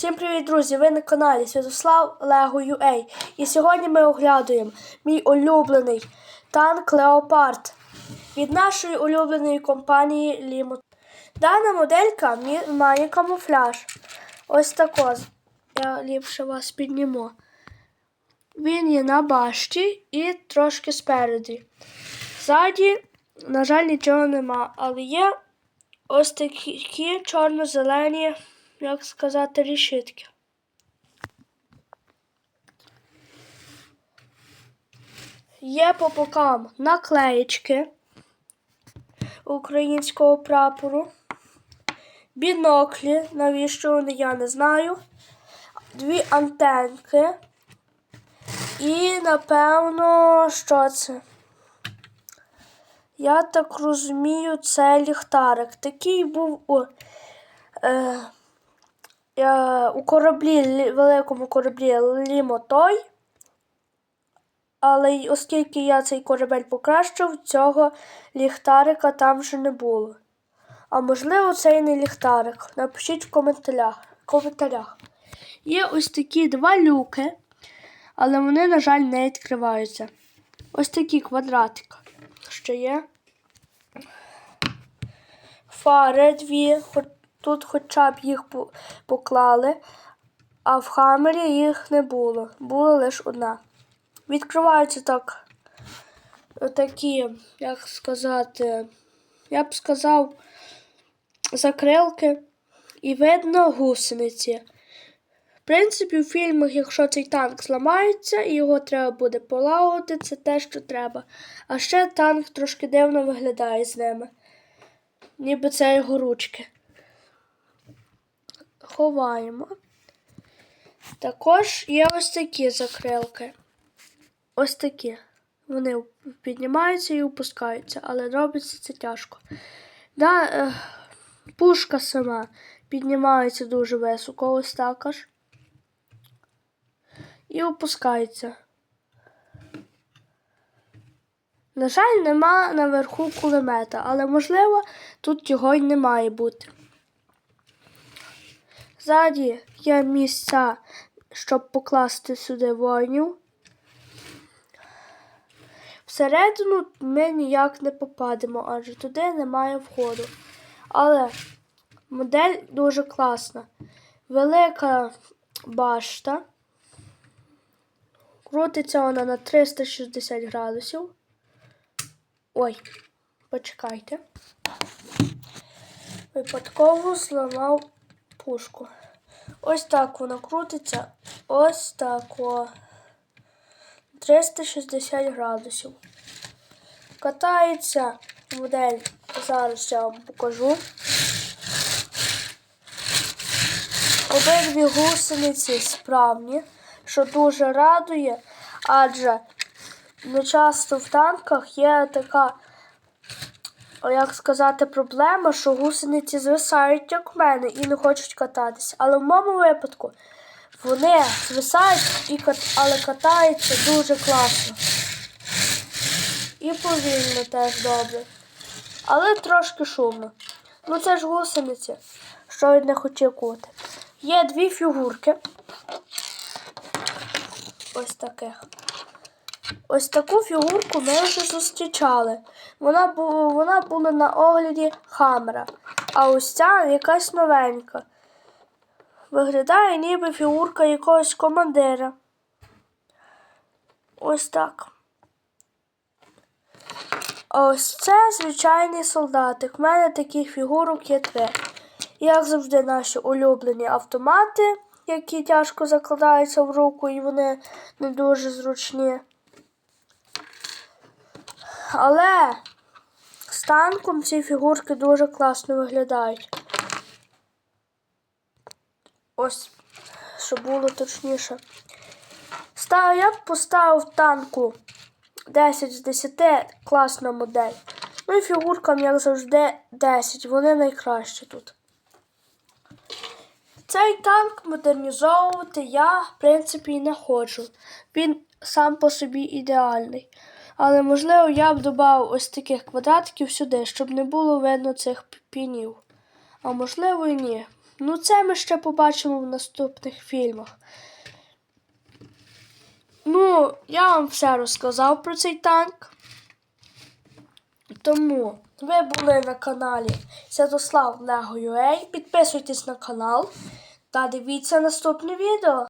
Всім привіт, друзі! Ви на каналі Святослав Лего UA. І сьогодні ми оглядуємо мій улюблений танк Леопард від нашої улюбленої компанії Limo. Дана моделька має камуфляж. Ось тако. Я ліпше вас підніму. Він є на башті і трошки спереді. Ззаді, на жаль, нічого нема, але є ось такі чорно-зелені, як сказати, рішитки. Є по бокам наклеєчки українського прапору, біноклі, навіщо вони, я не знаю, дві антенки. І, напевно, що це? Я так розумію, це ліхтарик. Такий був у, е, у кораблі, великому кораблі Лімотой. Але оскільки я цей корабель покращив, цього ліхтарика там вже не було. А можливо, це і не ліхтарик. Напишіть в коментарях. коментарях. Є ось такі два люки, але вони, на жаль, не відкриваються. Ось такі квадратики. Що є? Фари дві, тут хоча б їх поклали, а в хамері їх не було. Була лише одна. Відкриваються так. Такі, як сказати, я б сказав, закрилки і видно гусениці. В принципі, в фільмах, якщо цей танк зламається і його треба буде полагодити, це те, що треба. А ще танк трошки дивно виглядає з ними. Ніби це його ручки. Ховаємо. Також є ось такі закрилки. Ось такі. Вони піднімаються і опускаються, але робиться це тяжко. Да, е, пушка сама піднімається дуже високо, ось так аж. І опускається. На жаль, нема наверху кулемета, але можливо тут його й не має бути. Ззаді є місця, щоб покласти сюди воїнів. Всередину ми ніяк не попадемо, адже туди немає входу. Але модель дуже класна. Велика башта. Крутиться вона на 360 градусів. Ой, почекайте. Випадково зламав пушку. Ось так вона крутиться. Ось так. О. 360 градусів. Катається модель. Зараз я вам покажу. Обидві гусениці справні, що дуже радує, адже не часто в танках є така, як сказати, проблема, що гусениці звисають, як в мене, і не хочуть кататися. Але в моєму випадку вони звисають, і кат... але катаються дуже класно. І повільно теж добре. Але трошки шумно. Ну це ж гусениці, що від них очікувати. Є дві фігурки. Ось таких. Ось таку фігурку ми вже зустрічали. Вона, бу... Вона була на огляді Хаммера. А ось ця якась новенька. Виглядає ніби фігурка якогось командира. Ось так. А ось це звичайний солдатик. В мене таких фігурок є три. Як завжди, наші улюблені автомати, які тяжко закладаються в руку і вони не дуже зручні. Але з танком ці фігурки дуже класно виглядають. Ось, щоб було точніше. Став, я б поставив танку 10 з 10, класна модель. Ну і фігуркам, як завжди, 10. Вони найкращі тут. Цей танк модернізовувати я, в принципі, і не хочу. Він сам по собі ідеальний. Але, можливо, я б додав ось таких квадратиків сюди, щоб не було видно цих пінів. А можливо і ні. Ну, це ми ще побачимо в наступних фільмах. Ну, я вам все розказав про цей танк. Тому ви були на каналі Святослав Лего.ua. Підписуйтесь на канал та дивіться наступне відео.